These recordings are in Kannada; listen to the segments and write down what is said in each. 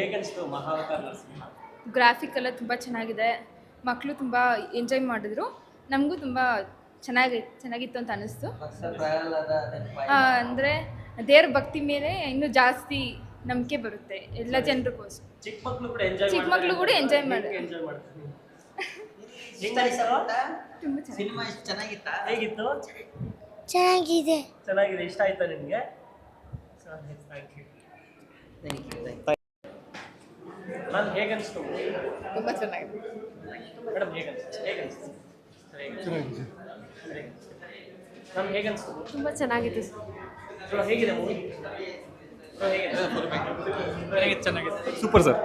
ಹೇಗನ್ಸ್ತು ಮಹಾವತಾರ ನರಸಿಂಹ? ಗ್ರಾಫಿಕ್ ಎಲ್ಲ ತುಂಬ ಚೆನ್ನಾಗಿದೆ. ಮಕ್ಕಳು ತುಂಬ ಎಂಜಾಯ್ ಮಾಡಿದ್ರು. ನಮಗೂ ತುಂಬ ಚೆನ್ನಾಗಿ ಚೆನ್ನಾಗಿತ್ತು ಅಂತ ಅನ್ನಿಸ್ತು ಅಂದರೆ ದೇವ್ರ ಭಕ್ತಿ ಮೇಲೆ ಇನ್ನೂ ಜಾಸ್ತಿ ನಂಬಿಕೆ ಬರುತ್ತೆ ಎಲ್ಲ ಜನರಿಗೋಸ್ಕರ. ಚಿಕ್ಕ ಮಕ್ಕಳು ಕೂಡ ಎಂಜಾಯ್ ಚಿಕ್ಕ ಮಕ್ಕಳು ಕೂಡ ಎಂಜಾಯ್ ಮಾಡ್- ಎಂಜಾಯ್ ಮಾಡ್ತಾರೆ. ತುಂಬ ಚೆನ್ನಾಗಿ. ಸಿನಿಮಾ ಚೆನ್ನಾಗಿತ್ತಾ? ಹೇಗಿತ್ತು? ಚೆನ್ನಾಗಿದೆ. ಚೆನ್ನಾಗಿದೆ. ಇಷ್ಟ ಆಯ್ತಾ ನಿಮಗೆ? ಥ್ಯಾಂಕ್ ಯು ನಾನು ಹೇಗನ್ಸ್ತು ತುಂಬ ಚೆನ್ನಾಗಿದೆ. ಮೇಡಮ್ ಹೇಗನ್ಸ್ತು ಹೇಗನ್ಸ್ತು ನಾನು ಹೇಗನ್ಸ್ತು ತುಂಬ ಚೆನ್ನಾಗಿದೆ ಬ್ರೋ ಹೇಗಿದೆ ಮೂವಿ ಬ್ರೋ ಹೇಗಿದೆ ಚೆನ್ನಾಗಿದೆ. Super sir.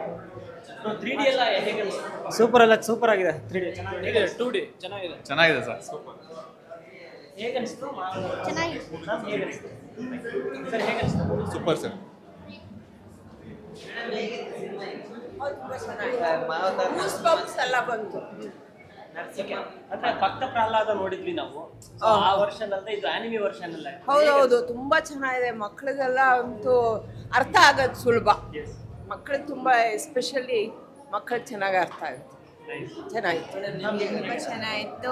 ತ್ರೀ ಡಿ ಎಲ್ಲ ಹೇಗನ್ಸ್ತು ಸೂಪರ್ ಎಲ್ಲ ಸೂಪರ್ ಆಗಿದೆ ತ್ರೀ ಡಿ ಹೇಗಿದೆ? ಟೂ ಡಿ ಚೆನ್ನಾಗಿದೆ. ಚೆನ್ನಾಗಿದೆ ಸರ್. ಹೇಗನ್ಸ್ತು ಚೆನ್ನಾಗಿದೆ. ಹೇಗೆ ಹೇಗನ್ಸ್ತು ಸರ್ ಹೇಗನ್ಸ್ತು ಸೂಪರ್ ಸರ್. ಎಲ್ಲ ಬಂತು. ಓಕೆ ಅಂದ್ರೆ ಭಕ್ತ ಪ್ರಹ್ಲಾದ ನೋಡಿದ್ವಿ ನಾವು. ಆ ವರ್ಷನ್ ಅಲ್ಲದೆ ಇದು ಆನಿಮಿ ವರ್ಷನ್ ಅಲ್ಲ ಹೌದೌದು ತುಂಬಾ ಚೆನ್ನಾಗಿದೆ. ಮಕ್ಕಳಿಗೆಲ್ಲ ಅಂತೂ ಅರ್ಥ ಆಗೋದು ಸುಲಭ. ಮಕ್ಕಳು ಮಕ್ಕಳಿಗೆ ತುಂಬಾ ಎಸ್ಪೆಷಲಿ ಮಕ್ಕಳಿಗೆ ಚೆನ್ನಾಗಿ ಅರ್ಥ ಆಗುತ್ತೆ. ಚೆನ್ನಾಗಿತ್ತು. ತುಂಬ ಚೆನ್ನಾಗಿತ್ತು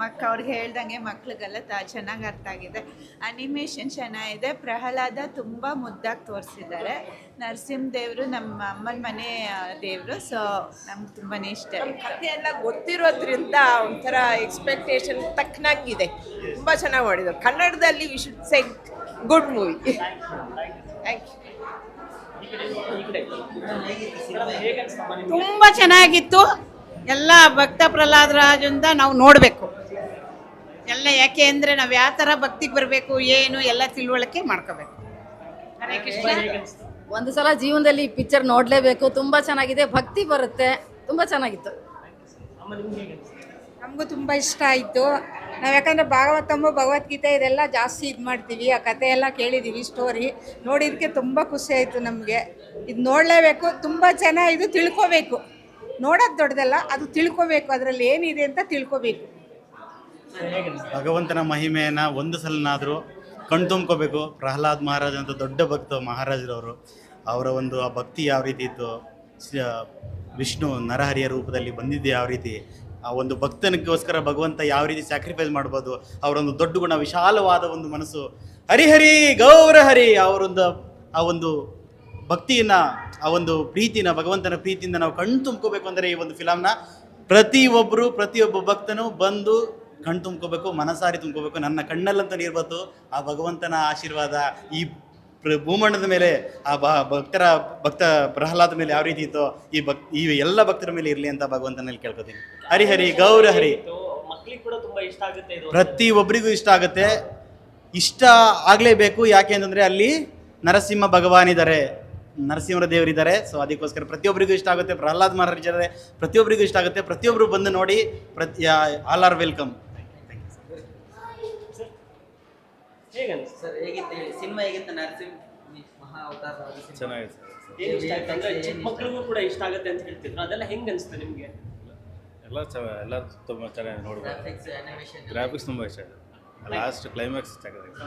ಮಕ್ಕ ಅವ್ರಿಗೆ ಹೇಳ್ದಂಗೆ ಮಕ್ಳಿಗೆಲ್ಲ ತ ಚೆನ್ನಾಗಿ ಅರ್ಥ ಆಗಿದೆ. ಅನಿಮೇಷನ್ ಚೆನ್ನಾಗಿದೆ. ಪ್ರಹ್ಲಾದ ತುಂಬ ಮುದ್ದಾಗಿ ತೋರಿಸಿದ್ದಾರೆ. ನರಸಿಂಹ ದೇವರು ನಮ್ಮ ಅಮ್ಮನ ಮನೆ ದೇವರು. ಸೊ ನಮ್ಗೆ ತುಂಬಾ ಇಷ್ಟ ಕತೆ ಕಥೆ ಎಲ್ಲ ಗೊತ್ತಿರೋದ್ರಿಂದ ಒಂಥರ ಎಕ್ಸ್ಪೆಕ್ಟೇಷನ್ ತಕ್ಕನಾಗಿದೆ ತುಂಬಾ ಚೆನ್ನಾಗಿ ಮಾಡಿದ್ರು. ಕನ್ನಡದಲ್ಲಿ we should say good movie thank you ತುಂಬ ಚೆನ್ನಾಗಿತ್ತು. ಎಲ್ಲ ಭಕ್ತ ಪ್ರಹ್ಲಾದ ರಾಜಂದ ನಾವು ನೋಡಬೇಕು. ಎಲ್ಲ ಯಾಕೆ ಅಂದರೆ ನಾವು ಯಾವ ಥರ ಭಕ್ತಿಗೆ ಬರಬೇಕು ಏನು ಎಲ್ಲ ತಿಳುವಳಿಕೆ ಮಾಡ್ಕೋಬೇಕು. ಹರೇ ಕೃಷ್ಣ. ಒಂದು ಸಲ ಜೀವನದಲ್ಲಿ ಈ ಪಿಕ್ಚರ್ ನೋಡಲೇಬೇಕು ತುಂಬ ಚೆನ್ನಾಗಿದೆ ಭಕ್ತಿ ಬರುತ್ತೆ ತುಂಬ ಚೆನ್ನಾಗಿತ್ತು. ಅಮ್ಮ ನಿಮ್ಗೆ ನಮಗೂ ತುಂಬ ಇಷ್ಟ ಆಯಿತು. ನಾವು ಯಾಕಂದರೆ ಭಾಗವತಮ್ಮ ಭಗವದ್ಗೀತೆ ಇದೆಲ್ಲ ಜಾಸ್ತಿ ಇದು ಮಾಡ್ತೀವಿ ಆ ಕತೆ ಎಲ್ಲ ಕೇಳಿದ್ದೀವಿ ಸ್ಟೋರಿ ನೋಡಿದ್ದಕ್ಕೆ ತುಂಬ ಖುಷಿ ಆಯಿತು ನಮಗೆ. ಇದು ನೋಡಲೇಬೇಕು ತುಂಬ ಜನ ಇದು ತಿಳ್ಕೋಬೇಕು. ನೋಡೋದು ದೊಡ್ಡದಲ್ಲ, ಅದು ತಿಳ್ಕೋಬೇಕು, ಅದರಲ್ಲಿ ಏನಿದೆ ಅಂತ ತಿಳ್ಕೋಬೇಕು. ಭಗವಂತನ ಮಹಿಮೆಯನ್ನು ಒಂದು ಸಲನಾದರೂ ಕಣ್ತುಂಬ್ಕೋಬೇಕು ಪ್ರಹ್ಲಾದ್ ಮಹಾರಾಜ್ ಅಂತ ದೊಡ್ಡ ಭಕ್ತ ಮಹಾರಾಜರವರು, ಅವರ ಒಂದು ಆ ಭಕ್ತಿ ಯಾವ ರೀತಿ ಇತ್ತು ವಿಷ್ಣು ನರಹರಿಯ ರೂಪದಲ್ಲಿ ಬಂದಿದ್ದು ಯಾವ ರೀತಿ, ಆ ಒಂದು ಭಕ್ತನಿಗೋಸ್ಕರ ಭಗವಂತ ಯಾವ ರೀತಿ ಸ್ಯಾಕ್ರಿಫೈಸ್ ಮಾಡ್ಬೋದು, ಅವರೊಂದು ದೊಡ್ಡ ಗುಣ, ವಿಶಾಲವಾದ ಒಂದು ಮನಸ್ಸು. ಹರಿಹರಿ ಗೌರ ಹರಿ, ಅವರೊಂದು ಆ ಒಂದು ಭಕ್ತಿಯನ್ನ ಆ ಒಂದು ಪ್ರೀತಿನ ಭಗವಂತನ ಪ್ರೀತಿಯಿಂದ ನಾವು ಕಣ್ಣು ತುಂಬ್ಕೋಬೇಕು ಅಂದರೆ ಈ ಒಂದು ಫಿಲಮ್ನ ಪ್ರತಿಯೊಬ್ಬರು ಪ್ರತಿಯೊಬ್ಬ ಭಕ್ತನು ಬಂದು ಕಣ್ಣು ತುಂಬ್ಕೋಬೇಕು ಮನಸಾರಿ ತುಂಬ್ಕೋಬೇಕು. ನನ್ನ ಕಣ್ಣಲ್ಲಂತ ನೀರು ಬಂತು ಆ ಭಗವಂತನ ಆಶೀರ್ವಾದ ಈ ಭೂಮಂಡದ ಮೇಲೆ ಆ ಬ ಭಕ್ತರ ಭಕ್ತ ಪ್ರಹ್ಲಾದ ಮೇಲೆ ಯಾವ ರೀತಿ ಇತ್ತೋ ಈ ಭಕ್ ಈ ಎಲ್ಲ ಭಕ್ತರ ಮೇಲೆ ಇರಲಿ ಅಂತ ಭಗವಂತನಲ್ಲಿ ಕೇಳ್ಕೊತೀನಿ. ಹರಿಹರಿ ಗೌರ ಹರಿ. ಮಕ್ಳಿಗೆ ಕೂಡ ತುಂಬಾ ಇಷ್ಟ ಆಗುತ್ತೆ ಇದು. ಪ್ರತಿ ಒಬ್ಬರಿಗೂ ಇಷ್ಟ ಆಗುತ್ತೆ. ಇಷ್ಟ ಆಗಲೇಬೇಕು. ಯಾಕೆ ಅಂತಂದರೆ ಅಲ್ಲಿ ನರಸಿಂಹ ಭಗವಾನ್ ಇದ್ದಾರೆ ನರಸಿಂಹರ ದೇವರಿದ್ದಾರೆ. ಸೊ ಅದಕ್ಕೋಸ್ಕರ ಪ್ರತಿಯೊಬ್ಬರಿಗೂ ಇಷ್ಟ ಆಗುತ್ತೆ. ಪ್ರಹ್ಲಾದ್ ಮಹಾರಾಜ್ ಇದ್ದಾರೆ. ಪ್ರತಿಯೊಬ್ಬರಿಗೂ ಇಷ್ಟ ಆಗುತ್ತೆ. ಪ್ರತಿಯೊಬ್ಬರು ಬಂದು ನೋಡಿ ಪ್ರತಿ ಆಲ್ ಆರ್ ವೆಲ್ಕಮ್. ಹೇಗನ್ಸ್ತು ಸರ್ ಹೇಗಿತ್ತು ಹೇಳಿ ಸಿನಿಮಾ ಹೇಗಿತ್ತು ನರಸಿಂಹ ಮಹಾ ಅವತಾರ ಚೆನ್ನಾಗಿದೆ ಮಕ್ಳಿಗೂ ಕೂಡ ಇಷ್ಟ ಆಗುತ್ತೆ ಅಂತ ಹೇಳ್ತಿದ್ರು ಅದೆಲ್ಲ ಹೆಂಗ್ ಅನ್ಸುತ್ತೆ ನಿಮಗೆ ಎಲ್ಲ ಚ ಎಲ್ಲ ತುಂಬ ಚೆನ್ನಾಗಿ ನೋಡ್ಬೋದು. ಗ್ರಾಫಿಕ್ಸ್ ಅನಿಮೇಷನ್ ಗ್ರಾಫಿಕ್ಸ್ ತುಂಬ ಇಷ್ಟ ಆಗಿದೆ. ಲಾಸ್ಟ್ ಕ್ಲೈಮ್ಯಾಕ್ಸ್ ಚೆನ್ನಾಗಿದೆ